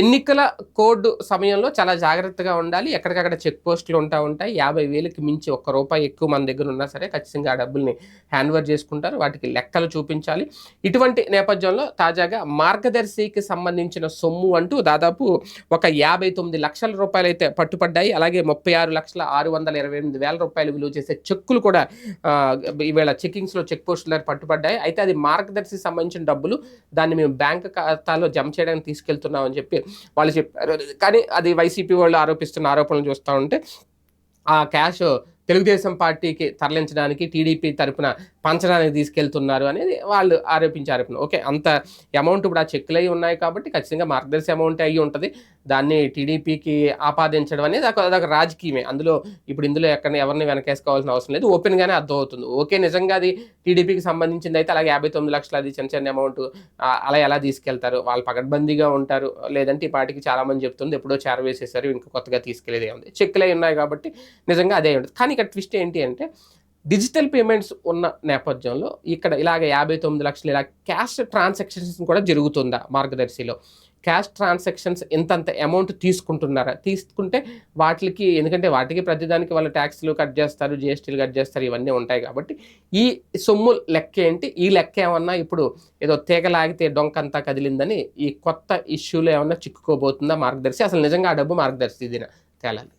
ఎన్నికల కోడ్ సమయంలో చాలా జాగ్రత్తగా ఉండాలి. ఎక్కడికక్కడ చెక్ పోస్టులు ఉంటా ఉంటాయి. యాభై వేలకి మించి ఒక్క రూపాయి ఎక్కువ మన దగ్గర ఉన్నా సరే ఖచ్చితంగా ఆ డబ్బుల్ని హ్యాండ్ఓవర్ చేసుకుంటారు. వాటికి లెక్కలు చూపించాలి. ఇటువంటి నేపథ్యంలో తాజాగా మార్గదర్శికి సంబంధించిన సొమ్ము అంటూ దాదాపు ఒక యాభై తొమ్మిది లక్షల రూపాయలు అయితే పట్టుపడ్డాయి. అలాగే ముప్పై ఆరు లక్షల ఆరు వందల ఇరవై ఎనిమిది వేల రూపాయలు విలువ చేసే చెక్కులు కూడా ఈవేళ చెక్కింగ్స్లో చెక్ పోస్టుల పట్టుపడ్డాయి. అయితే అది మార్గదర్శికి సంబంధించిన డబ్బులు దాన్ని మేము బ్యాంక్ ఖాతాలో జమ చేయడానికి తీసుకెళ్తున్నామని చెప్పి వాళ్ళు చెప్పారు. కానీ అది వైసీపీ వాళ్ళు ఆరోపిస్తున్న ఆరోపణలు చూస్తూ ఉంటే ఆ క్యాష్ తెలుగుదేశం పార్టీకి తరలించడానికి టీడీపీ తరపున పంచడానికి తీసుకెళ్తున్నారు అనేది వాళ్ళు ఆరోపించారు. ఓకే అంత అమౌంట్ ఇప్పుడు ఆ చెక్కులు అయి ఉన్నాయి కాబట్టి ఖచ్చితంగా మార్గదర్శి అమౌంట్ అయ్యి ఉంటుంది. దాన్ని టీడీపీకి ఆపాదించడం అనేది అదొక రాజకీయమే. అందులో ఇప్పుడు ఇందులో ఎక్కడ ఎవరిని వెనకేసుకోవాల్సిన అవసరం లేదు. ఓపెన్గానే అర్థమవుతుంది. ఓకే నిజంగా అది టీడీపీకి సంబంధించింది అయితే అలాగే యాభై తొమ్మిది లక్షలు అది చిన్న చిన్న అమౌంట్ అలా ఎలా తీసుకెళ్తారు? వాళ్ళు పగడ్బందీగా ఉంటారు. లేదంటే ఈ పార్టీకి చాలామంది చెప్తుంది ఎప్పుడో చేరవేసేసారు ఇంకా కొత్తగా తీసుకెళ్ళేదే ఉంది. చెక్కులు అయి ఉన్నాయి కాబట్టి నిజంగా అదే ఉంటుంది. కానీ ఇక్కడ ట్విస్ట్ ఏంటి అంటే డిజిటల్ పేమెంట్స్ ఉన్న నేపథ్యంలో ఇక్కడ ఇలాగ యాభై తొమ్మిది లక్షలు ఇలా క్యాష్ ట్రాన్సాక్షన్స్ కూడా జరుగుతుందా మార్గదర్శిలో? క్యాష్ ట్రాన్సాక్షన్స్ ఎంతంత అమౌంట్ తీసుకుంటున్నారా? తీసుకుంటే వాటికి ఎందుకంటే వాటికి ప్రతిదానికి వాళ్ళు ట్యాక్స్లు కట్ చేస్తారు జిఎస్టీలు కట్ చేస్తారు ఇవన్నీ ఉంటాయి కాబట్టి ఈ సొమ్ము లెక్క ఏంటి? ఈ లెక్క ఏమన్నా ఇప్పుడు ఏదో తీగలాగితే డొంకంతా కదిలిందని ఈ కొత్త ఇష్యూలో ఏమన్నా చిక్కుకోబోతుందా మార్గదర్శి? అసలు నిజంగా ఆ డబ్బు మార్గదర్శి దిన తేలాలి.